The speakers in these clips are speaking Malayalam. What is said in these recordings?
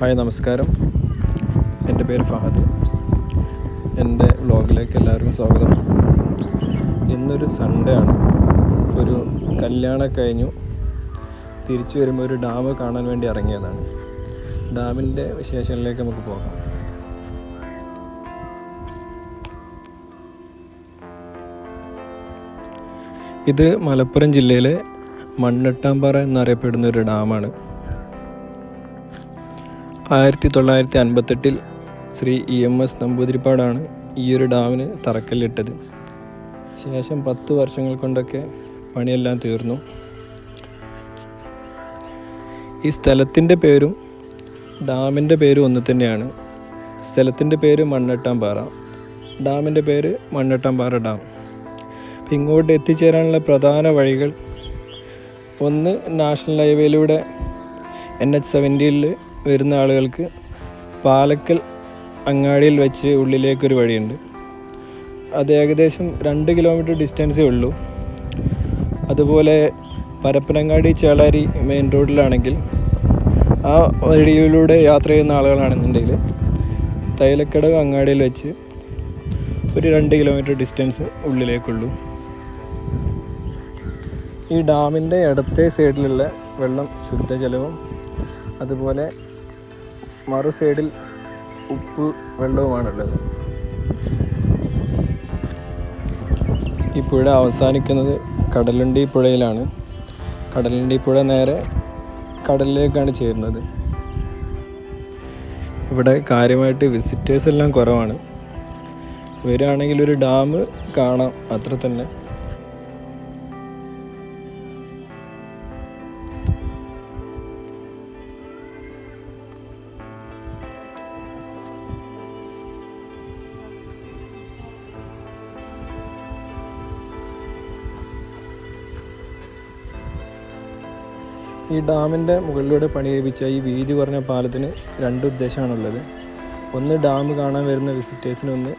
ഹായ് നമസ്കാരം. എന്റെ പേര് ഫഹദ്. എന്റെ വ്ളോഗിലേക്ക് എല്ലാവർക്കും സ്വാഗതം. ഇന്നൊരു സൺഡേ ആണ്. ഒരു കല്യാണം കഴിഞ്ഞു. തിരിച്ചു വരുമ്പോൾ ഒരു ഡാം കാണാൻ വേണ്ടി ഇറങ്ങിയതാണ്. ഡാമിന്റെ വിശേഷങ്ങളിലേക്ക് നമുക്ക് പോകാം. ഇത് മലപ്പുറം ജില്ലയിലെ മണ്ണെട്ടാമ്പാറ എന്നറിയപ്പെടുന്ന ഒരു ഡാമാണ്. ആയിരത്തി തൊള്ളായിരത്തി അൻപത്തെട്ടിൽ ശ്രീ ഇ എം എസ് നമ്പൂതിരിപ്പാടാണ് ഈ ഒരു ഡാമിന് തറക്കല്ലിട്ടത്. ശേഷം പത്ത് വർഷങ്ങൾ കൊണ്ടൊക്കെ പണിയെല്ലാം തീർന്നു. ഈ സ്ഥലത്തിന്റെ പേരും ഡാമിന്റെ പേരും ഒന്ന് തന്നെയാണ്. സ്ഥലത്തിന്റെ പേര് മണ്ണട്ടാമ്പാറ. ഡാമിന്റെ പേര് മണ്ണട്ടാമ്പാറ ഡാം. അപ്പം ഇങ്ങോട്ട് എത്തിച്ചേരാനുള്ള പ്രധാന വഴികൾ ഒന്ന് നാഷണൽ ഹൈവേയിലൂടെ എൻ എച്ച് സെവന്റിയിൽ വരുന്ന ആളുകൾക്ക് പാലക്കൽ അങ്ങാടിയിൽ വെച്ച് ഉള്ളിലേക്കൊരു വഴിയുണ്ട്. അത് ഏകദേശം രണ്ട് കിലോമീറ്റർ ഡിസ്റ്റൻസേ ഉള്ളൂ. അതുപോലെ പരപ്പനങ്ങാടി ചേളാരി മെയിൻ റോഡിലാണെങ്കിൽ ആ വഴിയിലൂടെ യാത്ര ചെയ്യുന്ന ആളുകളാണെന്നുണ്ടെങ്കിൽ തൈലക്കടവ് അങ്ങാടിയിൽ വെച്ച് ഒരു രണ്ട് കിലോമീറ്റർ ഡിസ്റ്റൻസ് ഉള്ളിലേക്കുള്ളൂ. ഈ ഡാമിന്റെ ഇടത്തെ സൈഡിലുള്ള വെള്ളം ശുദ്ധജലവും അതുപോലെ മറു സൈഡിൽ ഉപ്പ് വെള്ളവുമാണുള്ളത്. ഈ പുഴ അവസാനിക്കുന്നത് കടലുണ്ടി പുഴയിലാണ്. കടലുണ്ടി പുഴ നേരെ കടലിലേക്കാണ് ചേരുന്നത്. ഇവിടെ കാര്യമായിട്ട് വിസിറ്റേഴ്സ് എല്ലാം കുറവാണ്. വരികയാണെങ്കിൽ ഒരു ഡാം കാണാം അത്ര തന്നെ ഈ ഡാമിന്റെ മുകളിലൂടെ പണിയേപ്പിച്ച ഈ വീതി കുറഞ്ഞ പാലത്തിന് രണ്ട് ഉദ്ദേശമാണുള്ളത്. ഒന്ന് ഡാം കാണാൻ വരുന്ന വിസിറ്റേഴ്സിന് ഒന്ന്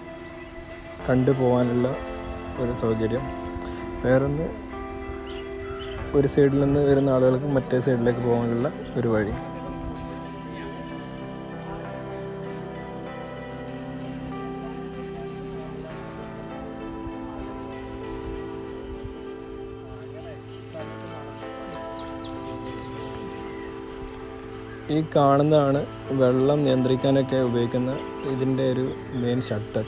കണ്ടു പോകാനുള്ള ഒരു സൗകര്യം. വേറൊന്ന് ഒരു സൈഡിൽ നിന്ന് വരുന്ന ആളുകൾക്ക് മറ്റേ സൈഡിലേക്ക് പോകാനുള്ള ഒരു വഴി. ഈ കാണുന്നതാണ് വെള്ളം നിയന്ത്രിക്കാനൊക്കെ ഉപയോഗിക്കുന്ന ഇതിന്റെ ഒരു മെയിൻ ഷട്ടർ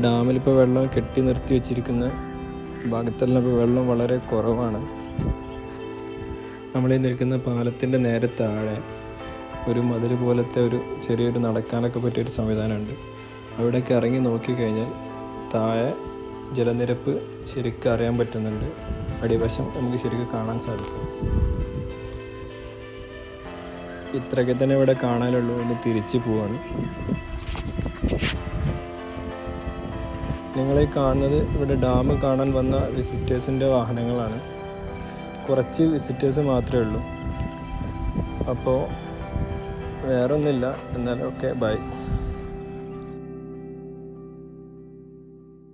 ഡാമിലിപ്പോൾ വെള്ളം കെട്ടി നിർത്തി വെച്ചിരിക്കുന്ന ഭാഗത്തെല്ലാം ഇപ്പോൾ വെള്ളം വളരെ കുറവാണ്. നമ്മളീ നിൽക്കുന്ന പാലത്തിന്റെ നേരെ താഴെ ഒരു മതിൽ പോലത്തെ ഒരു ചെറിയൊരു നടക്കാനൊക്കെ പറ്റിയൊരു സംവിധാനമുണ്ട്. അവിടേക്ക് ഇറങ്ങി നോക്കിക്കഴിഞ്ഞാൽ താഴെ ജലനിരപ്പ് ശരിക്കും അറിയാൻ പറ്റുന്നുണ്ട്. അടിവശം നമുക്ക് ശരിക്കും കാണാൻ സാധിക്കും. ഇത്രയൊക്കെ തന്നെ ഇവിടെ കാണാനുള്ളൂ. ഇനി തിരിച്ചു പോവാണ്. നിങ്ങളീ കാണുന്നത് ഇവിടെ ഡാം കാണാൻ വന്ന വിസിറ്റേഴ്സിന്റെ വാഹനങ്ങളാണ്. കുറച്ച് വിസിറ്റേഴ്സ് മാത്രമേ ഉള്ളൂ. അപ്പോൾ വേറൊന്നുമില്ല. എന്നാലും ഓക്കെ ബൈ